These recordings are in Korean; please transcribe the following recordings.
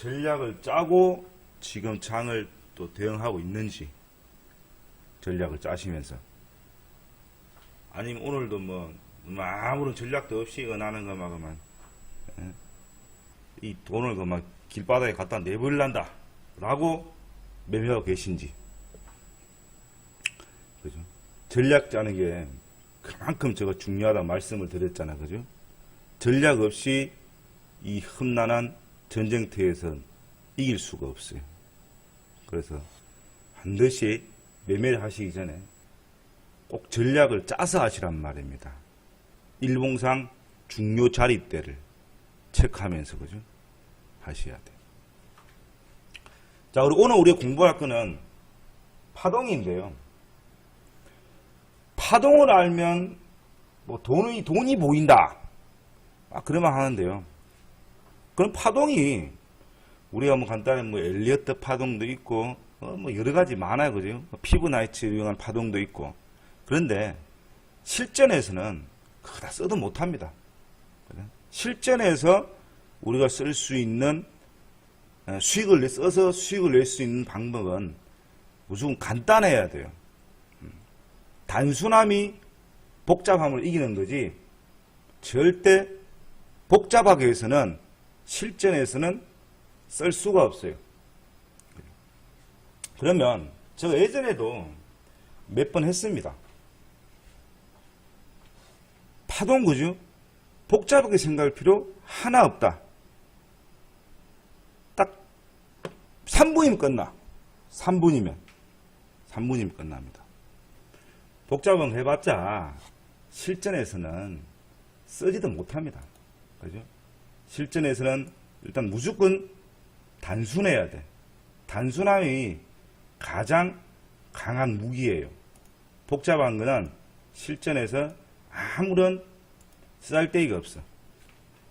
전략을 짜고 지금 장을 또 대응하고 있는지 전략을 짜시면서. 아니면 오늘도 뭐, 뭐 아무런 전략도 없이 은하는 거막만 이 돈을 그막 길바닥에 갖다 내버릴란다 라고 매매하고 계신지. 그죠? 전략 짜는 게 그만큼 제가 중요하다 말씀을 드렸잖아. 그죠? 전략 없이 이 험난한 전쟁터에선 이길 수가 없어요 그래서 반드시 매매를 하시기 전에 꼭 전략을 짜서 하시란 말입니다 일봉상 중요 자립대를 체크하면서 그죠 하셔야 돼요. 자, 그리고 오늘 우리가 공부할 거는 파동인데요. 파동을 알면 뭐 돈이 돈이 보인다. 아, 그러면 하는데요. 그럼 파동이 우리가 뭐 간단히 뭐 엘리어트 파동도 있고 어, 뭐 여러 가지 많아요, 그죠? 피부나이츠 유용한 파동도 있고 그런데 실전에서는 그거 다 써도 못합니다. 실전에서 우리가 쓸 수 있는 에, 수익을 내- 써서 수익을 낼 수 있는 방법은 무조건 간단해야 돼요. 음. 단순함이 복잡함을 이기는 거지 절대 복잡하게 해서는 실전에서는 쓸 수가 없어요. 그러면 제가 예전에도 몇 번 했습니다. 파동 그죠? 복잡하게 생각할 필요 하나 없다. 딱 3분이면 끝나. 3분이면. 3분이면 끝납니다. 복잡한 거 해봤자 실전에서는 쓰지도 못합니다. 그죠? 실전에서는 일단 무조건 단순해야 돼. 단순함이 가장 강한 무기예요. 복잡한 거는 실전에서 아무런 쓰잘데기가 없어.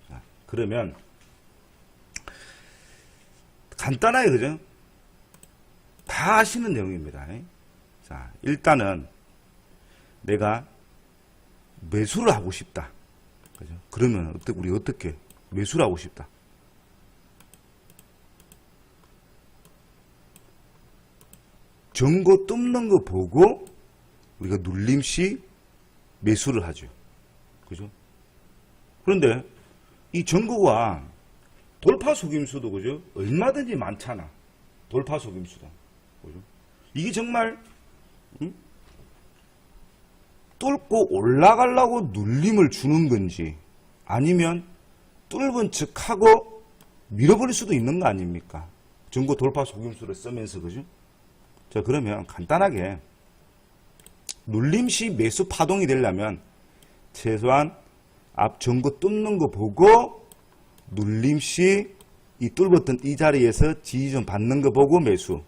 자, 그러면 간단하게 그죠? 다 아시는 내용입니다. 자, 일단은 내가 매수를 하고 싶다. 그죠? 그러면 어떻게 우리 어떻게 매수를 하고 싶다. 전고 뚫는 거 보고 우리가 눌림시 매수를 하죠. 그죠? 그런데 이 전구가 돌파 속임수도 그죠? 얼마든지 많잖아. 돌파 속임수도. 그죠? 이게 정말 응? 뚫고 올라가려고 눌림을 주는 건지 아니면 뚫은 척하고 밀어버릴 수도 있는 거 아닙니까? 전고 돌파 속임수를 쓰면서 그죠? 자 그러면 간단하게 눌림시 매수 파동이 되려면 최소한 앞 전고 뚫는 거 보고 눌림시 이 뚫었던 이 자리에서 지지 좀 받는 거 보고 매수.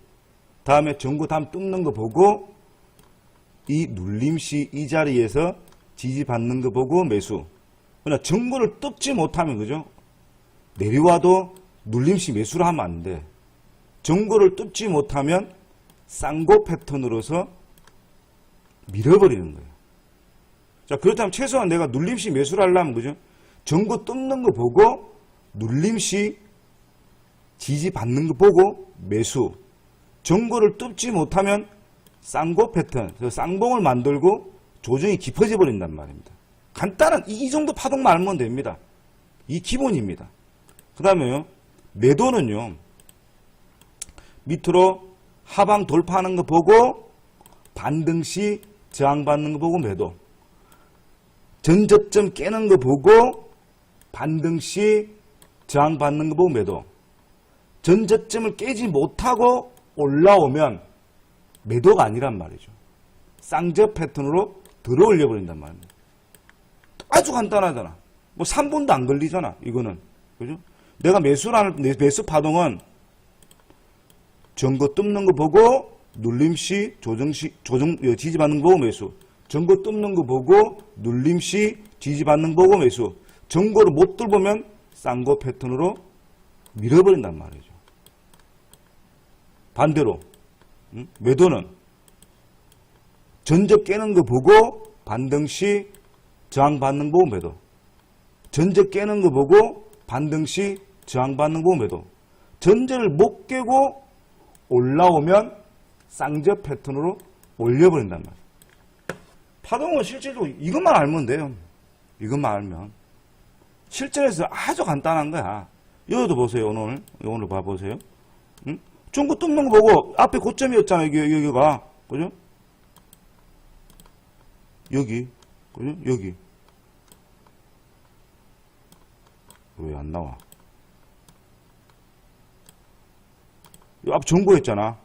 다음에 전고 다음 뚫는 거 보고 이 눌림시 이 자리에서 지지 받는 거 보고 매수. 그러나 전고를 뚫지 못하면 그죠? 내려와도 눌림시 매수를 하면 안 돼. 전고를 뚫지 못하면 쌍고 패턴으로서 밀어버리는 거예요. 자, 그렇다면 최소한 내가 눌림시 매수를 하려면, 그죠? 전고 뚫는 거 보고, 눌림시 지지 받는 거 보고, 매수. 전고를 뚫지 못하면, 쌍고 패턴, 그 쌍봉을 만들고, 조정이 깊어져 버린단 말입니다. 간단한, 이, 이 정도 파동만 알면 됩니다. 이 기본입니다. 그 다음에요, 매도는요, 밑으로 하방 돌파하는 거 보고, 반등 시 저항받는 거 보고 매도. 전저점 깨는 거 보고 반등 시 저항받는 거 보고 매도. 전저점을 깨지 못하고 올라오면 매도가 아니란 말이죠. 쌍저 패턴으로 들어올려 버린단 말입니다. 아주 간단하잖아. 뭐 3분도 안 걸리잖아. 이거는. 그죠? 내가 매수라는 매수 파동은 전거 뚫는 거 보고 눌림시 조정시 조정 어, 지지받는 거 보고 매수. 전고 뚫는 거 보고 눌림시 지지받는 거 보고 매수. 전고를 못 뚫으면 쌍고 패턴으로 밀어버린단 말이죠. 반대로 응? 매도는 전적 깨는 거 보고 반등시 보고 매도. 전적 깨는 거 보고 반등 시 저항받는 거 보고 매도. 전제를 못 깨고 올라오면 쌍저 패턴으로 올려버린단 말이에요. 파동은 실제로 이것만 알면 돼요. 이것만 알면. 실전에서 아주 간단한 거야. 여기도 보세요, 오늘. 오늘 봐보세요. 응? 중구 뚫는 거 보고 앞에 고점이었잖아요, 여기, 여기가. 그죠? 여기. 그죠? 여기. 왜 안 나와? 이 앞 정보였잖아.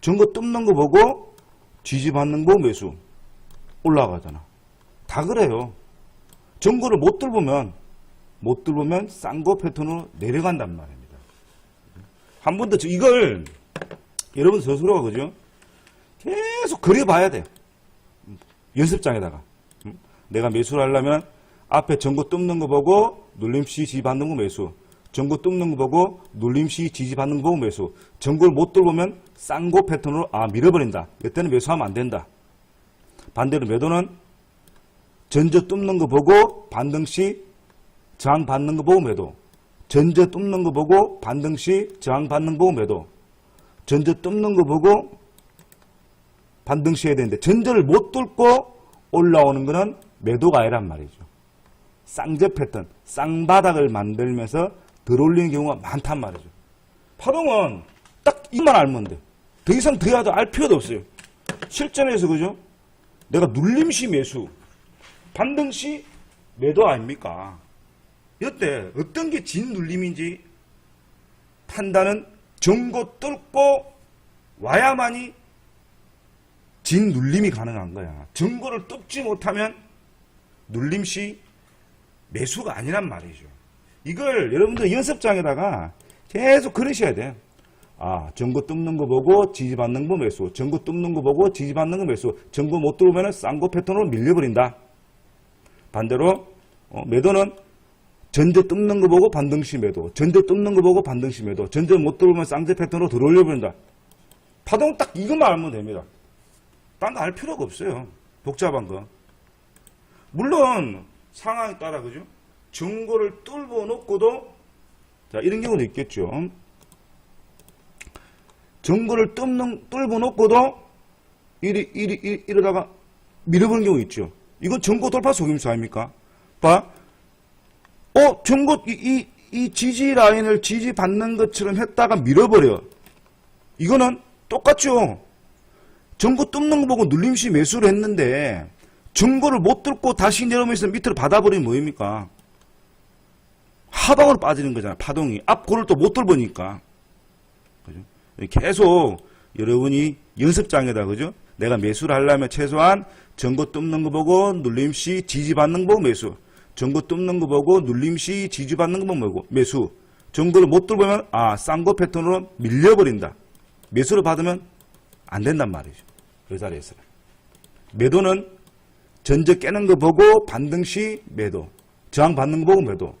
정보 뚫는 거 보고 지지 받는 거 매수. 올라가잖아. 다 그래요. 정보를 못 뚫으면 못 뚫으면 쌍고 패턴으로 내려간단 말입니다. 한 번 더 이걸 여러분 스스로가 그죠? 계속 그려봐야 돼. 연습장에다가 음? 내가 매수를 하려면 앞에 전구 뚫는 거 보고 눌림시 지지 받는 거 매수. 전구 뚫는 거 보고 눌림시 지지 받는 거 보고 매수. 전구를 못 뚫으면 쌍고 패턴으로 아 밀어버린다. 이때는 매수하면 안 된다. 반대로 매도는 전저 뚫는 거 보고 반등시 저항 받는 거 보고 매도. 전저 뚫는 거 보고 반등시 저항 받는 거 보고 매도. 전저 뚫는 거 보고 반등시 해야 되는데 전저를 못 뚫고 올라오는 거는 매도가 아니란 말이죠. 패턴, 쌍바닥을 만들면서 들어올리는 경우가 많단 말이죠. 파동은 딱 이만 알면 돼. 더 이상 더야도 알 필요도 없어요. 실전에서 그죠? 내가 눌림시 매수, 반등시 매도 아닙니까? 이때 어떤 게 진 눌림인지 판단은 정고 뚫고 와야만이 진 눌림이 가능한 거야. 정고를 뚫지 못하면 눌림시 매수가 아니란 말이죠. 이걸 여러분들 연습장에다가 계속 그러셔야 돼. 아, 전고 뚫는 거 보고 지지받는 거 매수. 전고 뚫는 거 보고 지지받는 거 매수. 전고 못 뚫으면 쌍고 패턴으로 밀려버린다. 반대로 어, 매도는 전저 뚫는 거 보고 반등시 매도. 전저 뚫는 거 보고 반등시 매도. 전저 못 뚫으면 쌍저 패턴으로 들어올려버린다. 파동 딱 이것만 알면 됩니다. 딴 거 알 필요가 없어요. 복잡한 거. 물론 상황에 따라 그죠? 정보를 뚫어 놓고도 자 이런 경우도 있겠죠. 정보를 뚫는 뚫어 놓고도 이리 이리 이러다가 밀어버리는 경우 있죠. 이건 정보 돌파 속임수 아닙니까? 봐. 어, 정보 이, 이, 이 지지 라인을 지지 받는 것처럼 했다가 밀어버려. 이거는 똑같죠. 정보 뚫는 거 보고 눌림시 매수를 했는데 정보를 못 뚫고 다시 내려오면서 밑으로 받아버리면 뭐입니까? 하방으로 빠지는 거잖아요. 파동이. 앞골을 또못 뚫으니까. 그죠? 계속 여러분이 연습장에다, 그죠? 내가 매수를 하려면 최소한 전고 뚫는 거 보고 눌림시 지지받는 거 보고 매수. 전고 뚫는 거 보고 눌림시 지지받는 거 보고 매수. 전고를 못 뚫으면 아, 쌍고 패턴으로 밀려버린다. 매수를 받으면 안 된단 말이죠. 그 자리에서는. 매도는 전저 깨는 거 보고 반등 시 매도. 저항 받는 거 보고 매도.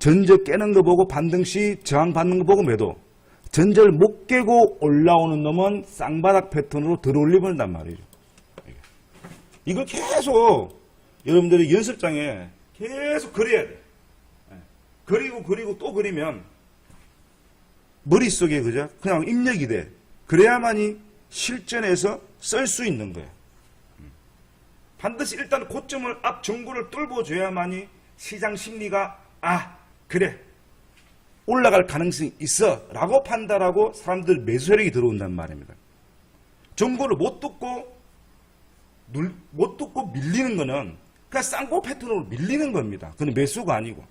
전저 깨는 거 보고 반등 시 저항 받는 거 보고 매도. 전저를 못 깨고 올라오는 놈은 쌍바닥 패턴으로 들어올리버린단 말이죠. 이걸 계속 여러분들이 연습장에 계속 그려야 돼. 예. 그리고 그리고 또 그리면 머릿속에 그죠? 그냥 입력이 돼. 그래야만이 실전에서 쓸 수 있는. 음. 반드시 일단 고점을 앞 정구를 뚫어줘야만이 시장 심리가 아 그래 올라갈 가능성이 있어 라고 판단하고 사람들 매수 세력이 들어온단 말입니다. 정보를 못 듣고 눌, 못 듣고 밀리는 거는 그냥 쌍고 패턴으로 밀리는 겁니다. 그건 매수가 아니고.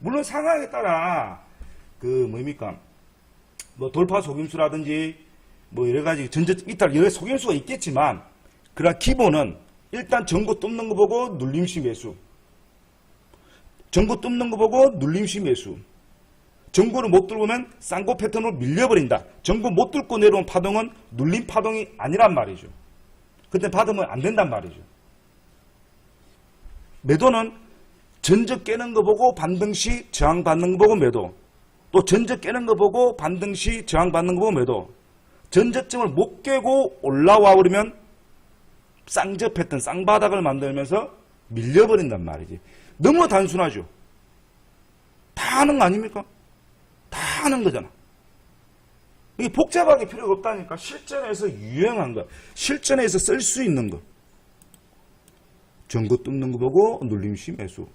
물론 상황에 따라 그 뭡니까 뭐 돌파 속임수라든지 뭐 여러 가지 전제 이탈 여러 속임수가 있겠지만 그러나 기본은 일단 전고 뚫는 거 보고 눌림시 매수. 전고 뚫는 거 보고 눌림시 매수. 전고를 못 뚫으면 쌍고 패턴으로 밀려버린다. 전고 못 뚫고 내려온 파동은 눌림 파동이 아니란 말이죠. 그때 받으면 안 된단 말이죠. 매도는 전적 깨는 거 보고 반등 시 저항 받는 거 보고 매도. 또 전적 깨는 거 보고 반등 시 저항 받는 거 보고 매도. 전저점을 못 깨고 올라와 버리면 패턴, 쌍바닥을 만들면서 밀려버린단 말이지. 너무 단순하죠. 다 하는 거 아닙니까? 다 하는 거잖아. 이게 복잡하게 필요가 없다니까. 실전에서 유용한 거. 실전에서 쓸 수 있는 거. 전거 뚫는 거 보고 눌림시 매수.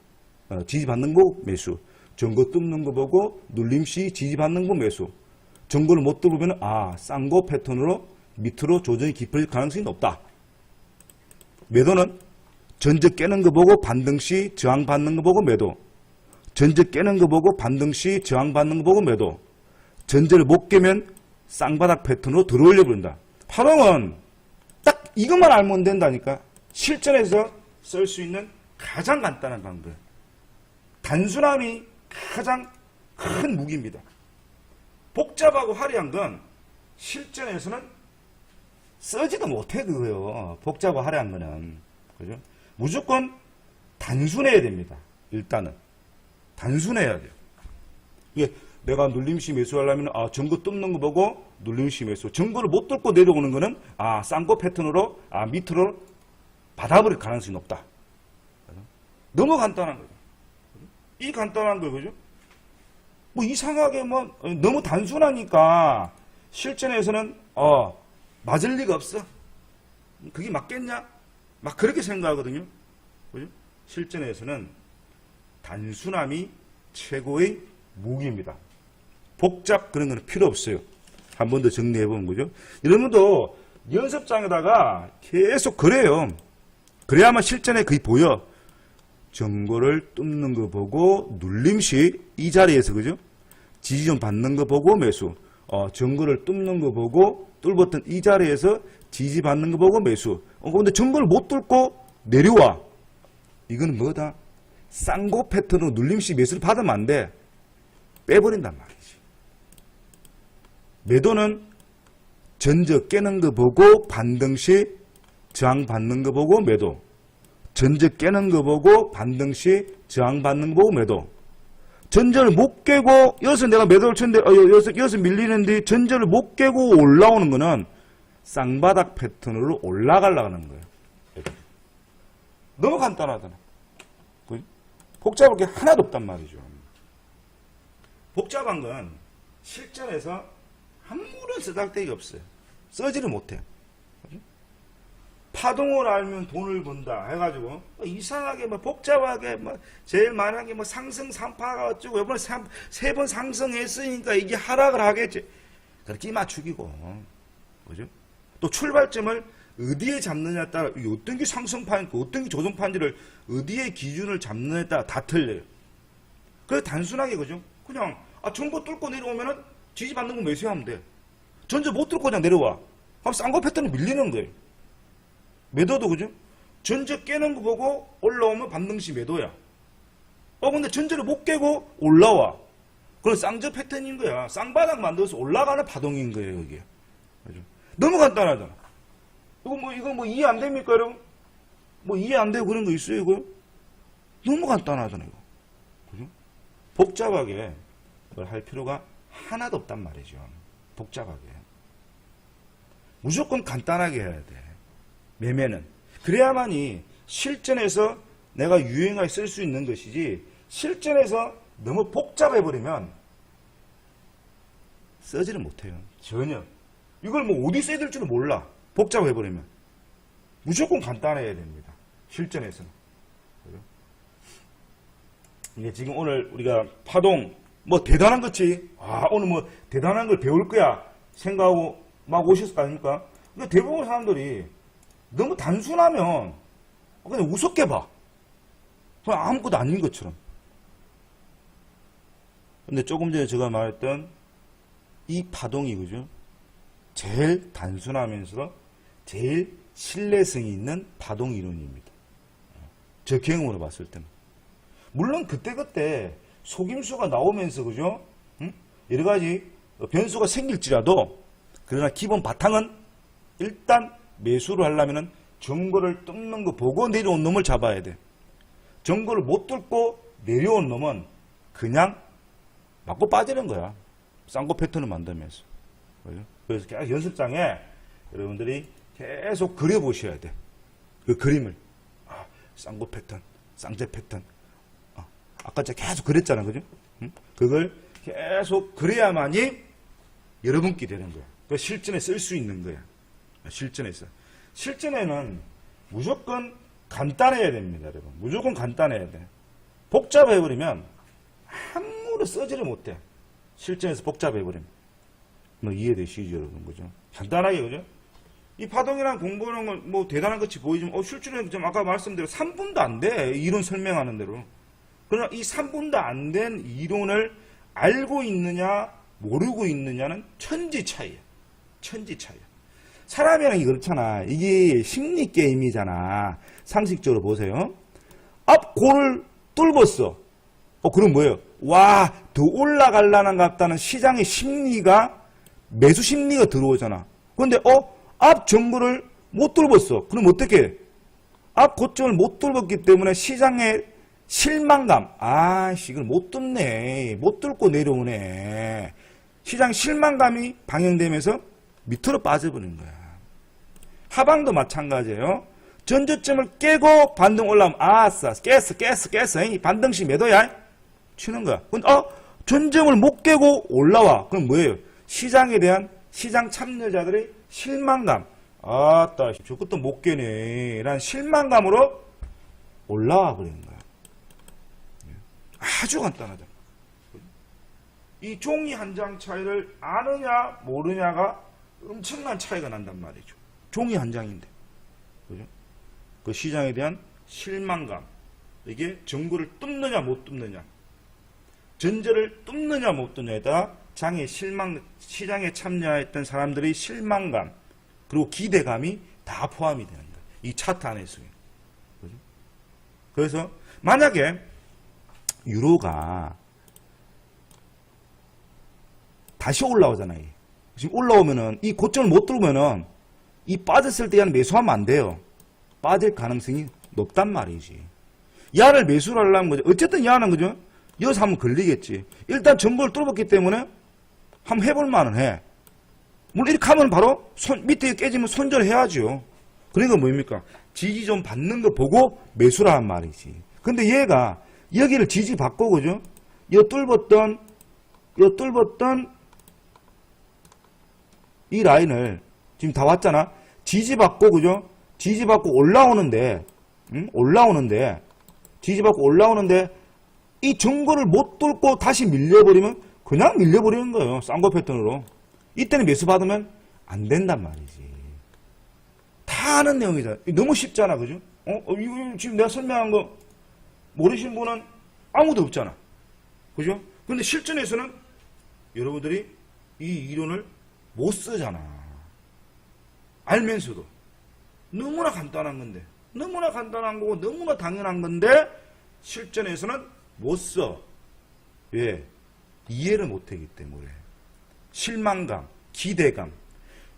어, 지지받는 거 매수. 전거 뚫는 거 보고 눌림시 지지받는 거 매수. 전거를 못 뚫으면 아, 쌍고 패턴으로 밑으로 조정이 깊어질 가능성이 높다. 매도는 전적 깨는 거 보고 반등시 저항 받는 거 보고 매도. 전적 깨는 거 보고 반등시 저항 받는 거 보고 매도. 전제를 못 깨면 쌍바닥 패턴으로 들어올려 버린다. 파동은 딱 이것만 알면 된다니까. 실전에서 쓸 수 있는 가장 간단한 방법. 단순함이 가장 큰 무기입니다. 복잡하고 화려한 건 실전에서는 쓰지도 못해 그거요. 복잡하고 화려한 거는. 그죠? 무조건 단순해야 됩니다. 일단은. 단순해야 돼요. 이게 내가 눌림시 매수하려면 아 전거 뚫는 거 보고 눌림시 매수. 전거를 못 뚫고 내려오는 거는 아 쌍고 패턴으로 아 밑으로 받아버릴 가능성이 높다. 너무 간단한 거죠. 이 간단한 거 그죠? 뭐 이상하게 뭐 어, 너무 단순하니까 실전에서는 어 맞을 리가 없어. 그게 맞겠냐? 막 그렇게 생각하거든요. 그죠? 실전에서는 단순함이 최고의 무기입니다. 복잡 그런 거는 필요 없어요. 한 번 더 정리해 보는 거죠. 여러분도 연습장에다가 계속 그래요. 그래야만 실전에 그게 보여. 정보를 뚫는 거 보고 눌림시 이 자리에서 그죠? 지지점 받는 거 보고 매수. 어, 정거를 뚫는 거 보고 뚫었던 이 자리에서 지지 받는 거 보고 매수. 어, 근데 정거를 못 뚫고 내려와. 이거는 뭐다? 쌍고 패턴으로 눌림시 매수를 받으면 안 돼. 빼버린단 말이지. 매도는 전적 깨는 거 보고 반등시 저항 받는 거 보고 매도. 전적 깨는 거 보고 반등시 저항 받는 거 보고 매도. 전절을 못 깨고 여기서 내가 매도를 쳤는데 어, 여기서, 여기서 밀리는데 전절을 못 깨고 올라오는 거는 쌍바닥 패턴으로 올라가려고 하는 거예요. 너무 간단하잖아. 복잡할 게 하나도 없단 말이죠. 복잡한 건 실전에서 아무런 쓰잘데기 없어요. 써지를 못해. 파동을 알면 돈을 번다 해가지고 뭐 이상하게 뭐 복잡하게 뭐 제일 많은 게뭐 상승 3파가 어쩌고 이번에 세 번 상승했으니까 이게 하락을 하겠지. 그렇게 맞추기고 그죠? 또 출발점을 어디에 잡느냐에 따라 이 어떤 게 상승판이고 어떤 게 조정판지를 어디에 기준을 잡느냐에 따라 다 틀려요. 그래서 단순하게 그죠? 그냥 아 전부 뚫고 내려오면은 지지 받는 거 매수하면 돼. 전저 못 뚫고 그냥 내려와. 그럼 쌍거 패턴이 밀리는 거예요. 매도도 그죠? 전저 깨는 거 보고 올라오면 반등시 매도야. 어 근데 전저를 못 깨고 올라와. 그건 쌍저 패턴인 거야. 쌍바닥 만들어서 올라가는 파동인 거예요, 이게. 그죠? 너무 간단하잖아. 이거 뭐, 이거 뭐 이해 안 됩니까, 여러분? 뭐 이해 안 되고 그런 거 있어요, 이거? 너무 간단하잖아요, 이거. 그죠? 복잡하게 할 필요가 하나도 없단 말이죠. 복잡하게. 무조건 간단하게 해야 돼. 매매는. 그래야만이 실전에서 내가 유행하게 쓸 수 있는 것이지, 실전에서 너무 복잡해버리면 쓰지를 못해요. 전혀. 이걸 뭐 어디 써야 될지는 몰라. 복잡해버리면. 무조건 간단해야 됩니다. 실전에서는. 그죠? 이게 지금 오늘 우리가 파동, 뭐 대단한 거지. 아, 오늘 뭐 대단한 걸 배울 거야. 생각하고 막 오셨을 거 아닙니까? 근데 대부분 사람들이 너무 단순하면 그냥 우습게 봐. 그냥 아무것도 아닌 것처럼. 근데 조금 전에 제가 말했던 이 파동이 그죠? 제일 단순하면서 제일 신뢰성이 있는 파동 이론입니다. 저 경험으로 봤을 때는. 물론 그때그때 속임수가 나오면서 그죠? 응? 여러 가지 변수가 생길지라도 그러나 기본 바탕은 일단 매수를 하려면은 정거를 뚫는 거 보고 내려온 놈을 잡아야 돼. 정거를 못 뚫고 내려온 놈은 그냥 맞고 빠지는 거야. 쌍고 패턴을 만들면서. 그래서 계속 연습장에 여러분들이 계속 그려보셔야 돼. 그 그림을. 아, 쌍고 패턴, 쌍제 패턴. 아, 아까 제가 계속 그랬잖아. 그죠? 응? 그걸 계속 그래야만이 여러분께 되는 거야. 그 실전에 쓸 수 있는 거야. 실전에서. 실전에는 무조건 간단해야 됩니다, 여러분. 무조건 간단해야 돼. 복잡해버리면 아무도 써지를 못해. 실전에서 복잡해버리면. 뭐 이해되시죠, 여러분? 그죠? 간단하게, 그죠? 이 파동이랑 공부하는 건 뭐 대단한 것이 보이지만, 어, 실전에 좀 아까 말씀대로 3분도 안 돼. 이론 설명하는 대로. 그러나 이 3분도 안 된 이론을 알고 있느냐, 모르고 있느냐는 천지 차이야. 천지 차이야. 사람이랑 이 그렇잖아. 이게 심리 게임이잖아. 상식적으로 보세요. 앞 골을 뚫었어. 어, 그럼 뭐예요? 와, 더 올라갈라는 같다는 시장의 심리가 매수 심리가 들어오잖아. 그런데 어, 앞 정보를 못 뚫었어. 그럼 어떻게? 해? 앞 고점을 못 뚫었기 때문에 시장의 실망감. 아씨, 이걸 못 뚫네. 못 뚫고 내려오네. 시장 실망감이 방영되면서 밑으로 빠져버린 거야. 하방도 마찬가지예요. 전저점을 깨고 반등 올라오면 아싸 깼어 깼어 깼어 이 반등식 매도야 치는 거야. 근데 어 전점을 못 깨고 올라와. 그럼 뭐예요? 시장에 대한 시장 참여자들의 실망감. 아따 저것도 못 깨네. 라는 실망감으로 올라와 버리는 거야. 아주 간단하죠. 이 종이 한 장 차이를 아느냐 모르냐가 엄청난 차이가 난단 말이죠. 종이 한 장인데. 그죠? 그 시장에 대한 실망감. 이게 정보를 뚫느냐 못 뚫느냐. 전제를 뚫느냐 못 뚫느냐에 따라 장에 실망, 시장에 참여했던 사람들의 실망감, 그리고 기대감이 다 포함이 되는 거예요. 이 차트 안에서. 그죠? 그래서 만약에 유로가 다시 올라오잖아요. 지금 올라오면은 이 고점을 못 뚫으면은 이 빠졌을 때 한 매수하면 안 돼요. 빠질 가능성이 높단 말이지. 야를 매수를 하려면 거죠. 어쨌든 야는 그죠? 여기서 한번 걸리겠지. 일단 정보를 뚫었기 때문에 한번 해볼 만은 해. 물론 이렇게 하면 바로 손, 밑에 깨지면 손절해야죠. 그러니까 뭡니까? 지지 좀 받는 거 보고 매수를 한 말이지. 근데 얘가 여기를 지지 받고, 그죠? 여 뚫었던, 여 뚫었던 이 라인을 지금 다 왔잖아. 지지받고 그죠? 지지받고 올라오는데 응? 올라오는데 지지받고 올라오는데 이 정거를 못 뚫고 다시 밀려버리면 그냥 밀려버리는 거예요. 쌍거 패턴으로. 이때는 매수 받으면 안 된단 말이지. 다 아는 내용이다. 너무 쉽잖아. 그죠? 어? 어, 이거 지금 내가 설명한 거 모르신 분은 아무도 없잖아. 그죠? 근데 실전에서는 여러분들이 이 이론을 못 쓰잖아. 알면서도. 너무나 간단한 건데. 너무나 간단한 거고 너무나 당연한 건데 실전에서는 못 써. 왜? 이해를 못하기 때문에. 실망감, 기대감.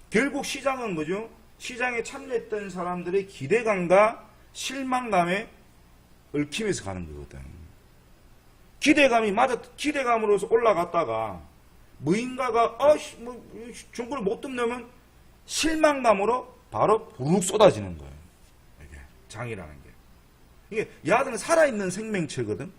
결국 시장은 뭐죠? 시장에 참여했던 사람들의 기대감과 실망감에 얽히면서 가는 거거든. 기대감이 맞아, 기대감으로서 올라갔다가 무인가가 어씨 뭐 중국을 못 뚫으면 실망감으로 바로 부룩 쏟아지는 거예요. 이게 장이라는 게. 이게 야들은 살아있는 생명체거든.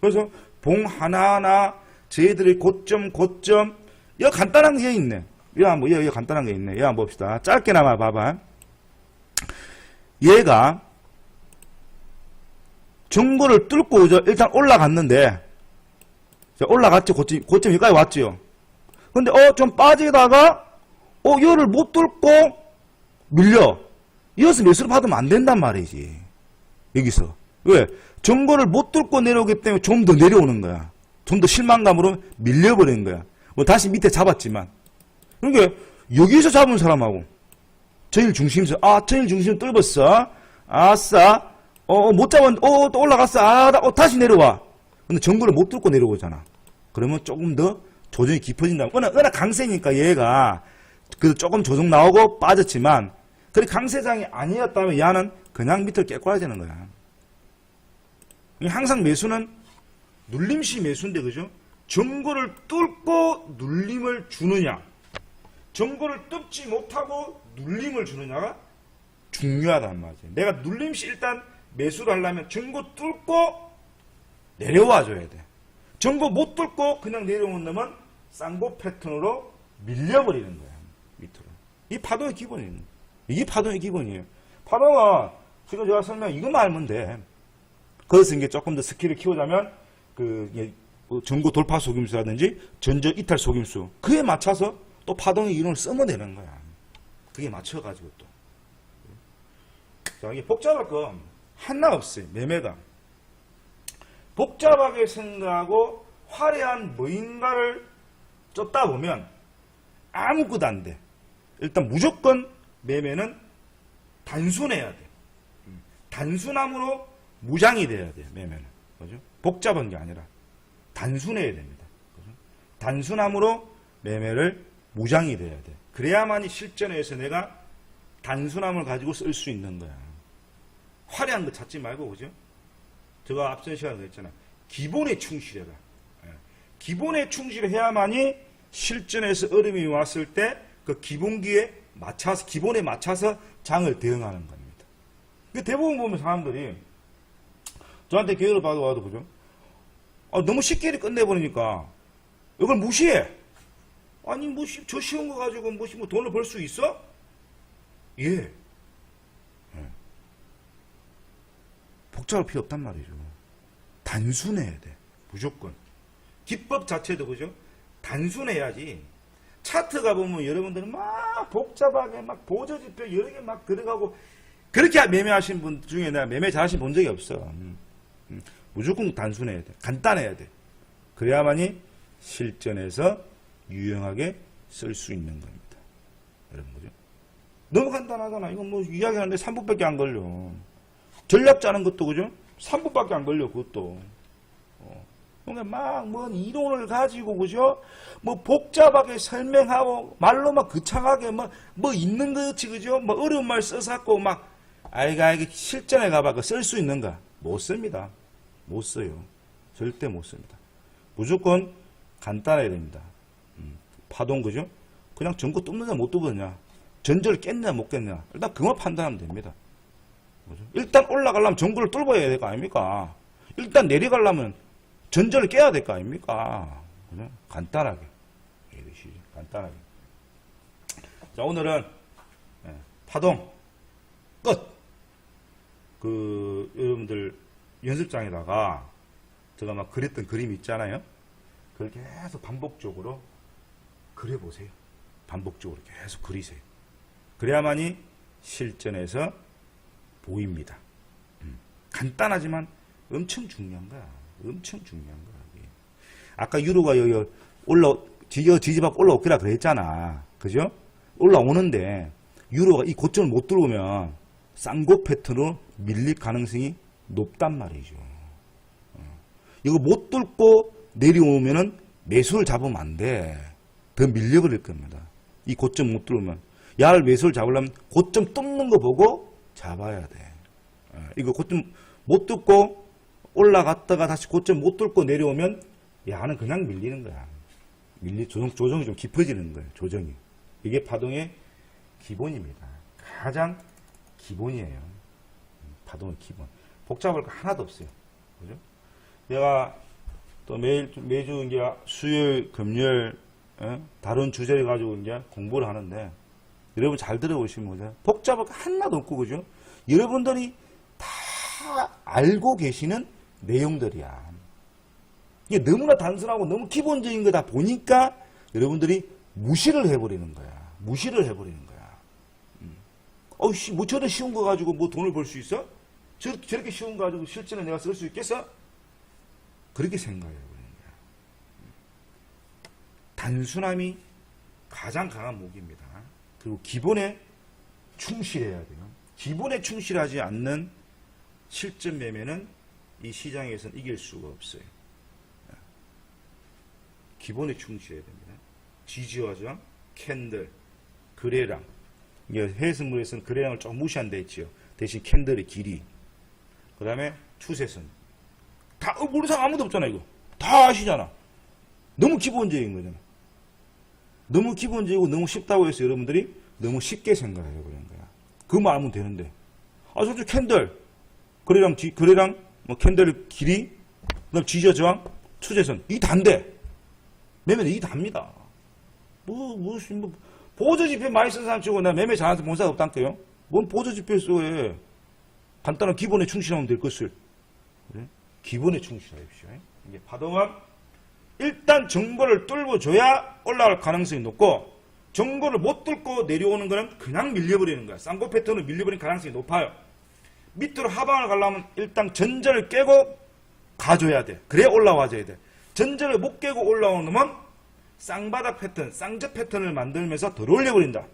그래서 봉 하나하나 저희들의 고점 고점 여 간단한 게 있네. 여 한번 여, 여 간단한 게 있네. 여 한번 봅시다. 짧게나마 봐봐. 얘가 정보를 뚫고. 일단 올라갔는데 자, 올라갔죠. 고점, 고점 여기까지 왔죠. 근데, 어, 좀 빠지다가, 어, 열을 못 뚫고, 밀려. 이어서 매수를 받으면 안 된단 말이지. 여기서. 왜? 정보를 못 뚫고 내려오기 때문에 좀 더 내려오는 거야. 좀 더 실망감으로 밀려버리는 거야. 뭐 다시 밑에 잡았지만. 그러니까, 여기서 잡은 사람하고, 저일 중심에서, 아, 저일 중심 뚫었어. 아싸. 어, 못 잡았는데, 어, 또 올라갔어. 아, 나, 어, 다시 내려와. 근데 정보를 못 뚫고 내려오잖아. 그러면 조금 더 조정이 깊어진다. 워낙, 워낙 강세니까 얘가 그 조금 조정 나오고 빠졌지만 그래 강세장이 아니었다면 얘는 그냥 밑을 깨꼬아야 되는 거야. 항상 매수는 눌림시 매수인데 그죠? 정보를 뚫고 눌림을 주느냐 정보를 뚫지 못하고 눌림을 주느냐가 중요하단 말이지. 내가 눌림시 일단 매수를 하려면 정보 뚫고 내려와 줘야 돼. 정보 못 뚫고 그냥 내려온 놈은 쌍고 패턴으로 밀려버리는 거야. 밑으로. 이 파동의 기본이에요. 이게 파동의 기본이에요. 파동은 지금 제가 설명 이것만 알면 돼. 그래서 이게 조금 더 스킬을 키우자면 그 이게 뭐 전고 돌파 속임수라든지 전저 이탈 속임수 그에 맞춰서 또 파동의 이론을 쓰면 되는 거야. 그게 맞춰가지고 또. 자, 이게 복잡할 거 하나 없어요. 매매가. 복잡하게 생각하고 화려한 무인가를 쫓다 보면 아무것도 안 돼. 일단 무조건 매매는 단순해야 돼. 음, 단순함으로 무장이 돼야 돼, 매매는. 그죠? 복잡한 게 아니라 단순해야 됩니다. 그죠? 단순함으로 매매를 무장이 돼야 돼. 그래야만이 실전에서 내가 단순함을 가지고 쓸 수 있는 거야. 화려한 거 찾지 말고, 그죠? 제가 앞선 시간에 그랬잖아. 기본에 충실해라. 예. 기본에 충실해야만이 실전에서 어려움이 왔을 때 그 기본기에 맞춰서, 기본에 맞춰서 장을 대응하는 겁니다. 그 대부분 보면 사람들이 저한테 기회를 받아와도 그죠? 아, 너무 쉽게 끝내버리니까 이걸 무시해. 아니 뭐 저 쉬운 거 가지고 뭐, 뭐 돈을 벌 수 있어? 예. 복잡할 필요 없단 말이죠. 단순해야 돼. 무조건. 기법 자체도 그죠? 단순해야지. 차트가 보면 여러분들은 막 복잡하게 막 보조지표 여러 개 막 들어가고 그렇게 매매하신 분 중에 내가 매매 잘하신 본 적이 없어. 음. 음. 무조건 단순해야 돼. 간단해야 돼. 그래야만이 실전에서 유용하게 쓸 수 있는 겁니다. 여러분 그죠? 너무 간단하잖아. 이건 뭐 이야기하는데 3분밖에 안 걸려. 전략 짜는 것도 그죠? 3분밖에 안 걸려 그것도. 어. 그러니까 막뭐 이론을 가지고 그죠? 뭐 복잡하게 설명하고 말로 막 거창하게 뭐, 뭐 있는 거지 그죠? 뭐 어려운 말 써갖고 막 아이가 이게 실전에 가봐 쓸수 있는가? 못 씁니다. 못 써요. 절대 못 씁니다. 무조건 간단해야 됩니다. 음, 파동 그죠? 그냥 전구 뚫느냐 못 뚫느냐 전절을 깼냐 못 깼냐 일단 그만 판단하면 됩니다. 일단 올라가려면 전구를 뚫어야 될 거 아닙니까? 일단 내려가려면 전절을 깨야 될 거 아닙니까? 그죠? 간단하게 이것이 간단하게. 자 오늘은 예, 파동 끝. 그 여러분들 연습장에다가 제가 막 그렸던 그림 있잖아요. 그걸 계속 반복적으로 그려보세요. 반복적으로 계속 그리세요. 그래야만이 실전에서 보입니다. 음, 간단하지만 엄청 중요한 거야. 엄청 중요한 거야. 이게. 아까 유로가 여기 올라 뒤져 뒤집어 올라오기라 그랬잖아. 그죠? 올라오는데 유로가 이 고점을 못 들어오면 쌍고 패턴으로 밀릴 가능성이 높단 말이죠. 어. 이거 못 뚫고 내려오면은 매수를 잡으면 안 돼. 더 밀려버릴 겁니다. 이 고점 못 들어오면. 야를 매수를 잡으려면 고점 뚫는 거 보고 잡아야 돼. 어, 이거 고점 못 뚫고 올라갔다가 다시 고점 못 뚫고 내려오면 야는 그냥 밀리는 거야. 밀리 조정 조정이 좀 깊어지는 거예요. 조정이. 이게 파동의 기본입니다. 가장 기본이에요. 파동의 기본. 복잡할 거 하나도 없어요. 그죠? 내가 또 매일, 매주 이제 수요일, 금요일, 어? 다른 주제를 가지고 이제 공부를 하는데, 여러분 잘 들어보시면, 그죠? 복잡할 거 하나도 없고, 그죠? 여러분들이 다 알고 계시는 내용들이야. 이게 너무나 단순하고 너무 기본적인 거다 보니까 여러분들이 무시를 해버리는 거야. 무시를 해버리는 거야. 음. 어이씨, 뭐 저런 쉬운 거 가지고 뭐 돈을 벌 수 있어? 저, 저렇게 쉬운 거 가지고 실전에 내가 쓸 수 있겠어? 그렇게 생각해버리는 거야. 음. 단순함이 가장 강한 무기입니다. 그리고 기본에 충실해야 돼요. 기본에 충실하지 않는 실전 매매는 이 시장에서는 이길 수가 없어요. 기본에 충실해야 됩니다. 지지화장, 캔들. 이게 해외선물에서는 그래랑을 조금 무시한다 했지요. 대신 캔들의 길이. 그 다음에 추세선. 다, 어, 모르는 사람 아무도 없잖아, 이거. 다 아시잖아. 너무 기본적인 거잖아. 너무 기본적이고 너무 쉽다고 해서 여러분들이 너무 쉽게 생각해 버리는 거야. 그만 알면 되는데. 아, 솔직히 캔들. 그래랑, 지, 그래랑, 뭐, 캔들 길이, 그 다음 지지저항, 추세선. 이 단데. 매매는 이 답니다. 뭐, 무슨, 뭐, 보조 지표 많이 쓴 사람 치고 나 매매 잘하는 본 사람 없다니까요? 뭔 보조 지표 써, 왜. 간단한 기본에 충실하면 될 것을. 그래? 기본에 충실하십시오. 이게 파동은 일단 정보를 뚫어줘야 올라갈 가능성이 높고, 정보를 못 뚫고 내려오는 거는 그냥 밀려버리는 거야. 쌍고 패턴으로 밀려버리는 가능성이 높아요. 밑으로 하방을 가려면 일단 전절을 깨고 가줘야 돼. 그래야 올라와줘야 돼. 전절을 못 깨고 올라오는 놈은 쌍바닥 패턴, 쌍적 패턴을 만들면서 덜 올려버린다.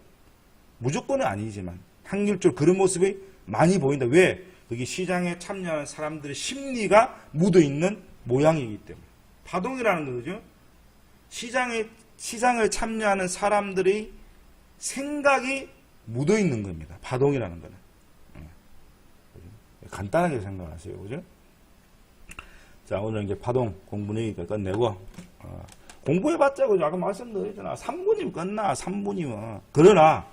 무조건은 아니지만 확률적으로 그런 모습이 많이 보인다. 왜? 여기 시장에 참여하는 사람들의 심리가 묻어있는 모양이기 때문에. 파동이라는 거죠. 시장에, 시장을 참여하는 사람들의 생각이 묻어 있는 겁니다. 파동이라는 거는. 예. 간단하게 생각하세요. 그죠? 자, 오늘 이제 파동 공부 내기가 끝내고, 어, 공부해봤자, 그죠? 아까 말씀드렸잖아. 3분이면 끝나, 3분이면. 그러나,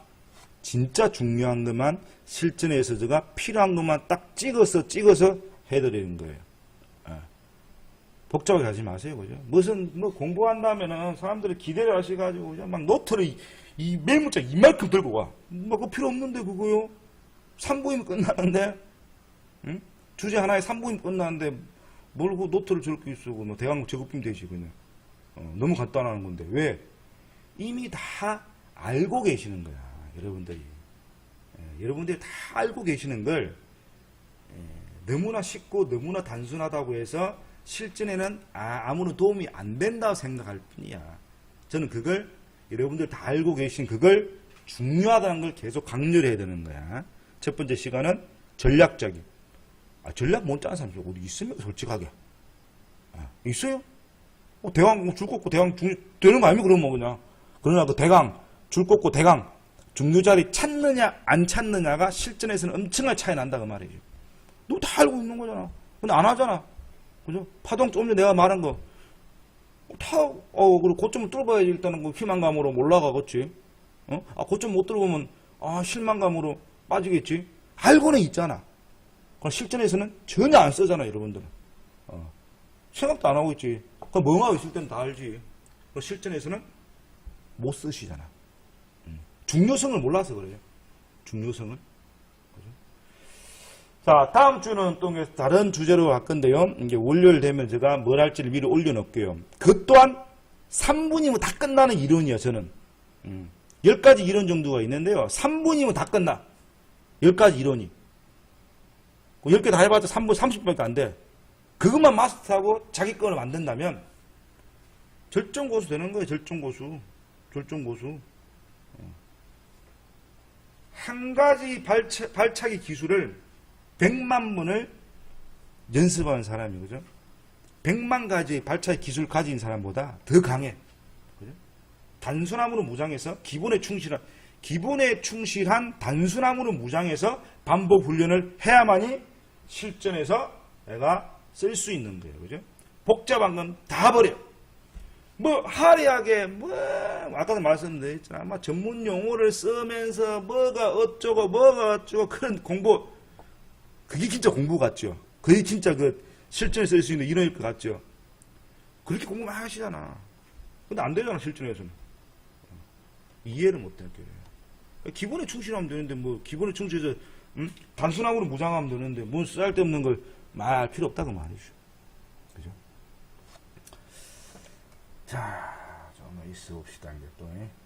진짜 중요한 것만 실전에서 제가 필요한 것만 딱 찍어서 찍어서 해드리는 거예요. 예. 복잡하게 하지 마세요, 그죠? 무슨, 뭐 공부한다면은 사람들이 기대를 하셔가지고, 그죠? 막 노트를 이, 이 메모장 이만큼 들고 와. 뭐, 그거 필요 없는데, 그거요? 3분이면 끝나는데? 응? 주제 하나에 3분이면 끝나는데, 뭘 그 노트를 저렇게 쓰고, 뭐, 대강 제곱빔 되지, 그냥. 어, 너무 간단한 건데. 왜? 이미 다 알고 계시는 거야, 여러분들이. 예, 여러분들이 다 알고 계시는 걸, 예, 너무나 쉽고 너무나 단순하다고 해서 실전에는 아, 아무런 도움이 안 된다고 생각할 뿐이야. 저는 그걸, 여러분들 다 알고 계신 그걸 중요하다는 걸 계속 강조를 해야 되는 거야. 첫 번째 시간은 전략적인. 아, 전략 못 짜는 사람 어디 있으면 솔직하게. 아, 있어요? 어, 대강 줄 꽂고 대강 중, 되는 거 아니면 그러면 그냥. 그러나 그 대강, 줄 꽂고 대강, 중요 자리 찾느냐, 안 찾느냐가 실전에서는 엄청난 차이 난다, 그 말이죠. 너다 알고 있는 거잖아. 근데 안 하잖아. 그죠? 파동 좀 전에 내가 말한 거. 다, 어, 그리고 고점을 뚫어봐야지 일단은 그 희망감으로 올라가겠지. 어? 아, 고점 못 뚫어보면, 아, 실망감으로 빠지겠지. 알고는 있잖아. 그럼 실전에서는 전혀 안 쓰잖아, 여러분들은. 어. 생각도 안 하고 있지. 그럼 멍하고 있을 때는 다 알지. 그럼 실전에서는 못 쓰시잖아. 음. 중요성을 몰라서 그래요. 중요성을. 자, 다음 주는 또 다른 주제로 갈 건데요. 이제 월요일 되면 제가 뭘 할지를 미리 올려놓을게요. 그 또한 3분이면 다 끝나는 이론이야, 저는. 음. 10가지 이론 정도가 있는데요. 3분이면 다 끝나. 10가지 이론이. 10개 그다 해봤자 3분 30분밖에 안 돼. 그것만 마스터하고 자기 거를 만든다면 절정 고수 되는 거예요. 절정 고수. 절정 고수. 어. 한 가지 발차, 발차기 기술을 100만 분을 연습하는 사람이 그죠? 100만 가지 발차기 기술 가진 사람보다 더 강해. 그죠? 단순함으로 무장해서 기본에 충실한 기본에 충실한 단순함으로 무장해서 반복 훈련을 해야만이 실전에서 내가 쓸 수 있는 거예요. 그죠? 복잡한 건 다 버려. 뭐, 화려하게, 뭐, 아까도 말씀드렸잖아. 막 전문 용어를 쓰면서 뭐가 어쩌고, 뭐가 어쩌고, 그런 공부, 그게 진짜 공부 같죠? 그게 진짜 그 실전에 쓸 수 있는 이론일 것 같죠? 그렇게 공부 많이 하시잖아. 근데 안 되잖아, 실전에서는. 이해를 못할 거예요. 기본에 충실하면 되는데, 뭐, 기본에 충실해서, 음? 단순함으로 무장하면 되는데, 뭔 쓸데없는 걸말 필요 없다고 말이죠. 그죠? 자, 좀만 있어 봅시다, 이제 또. 예.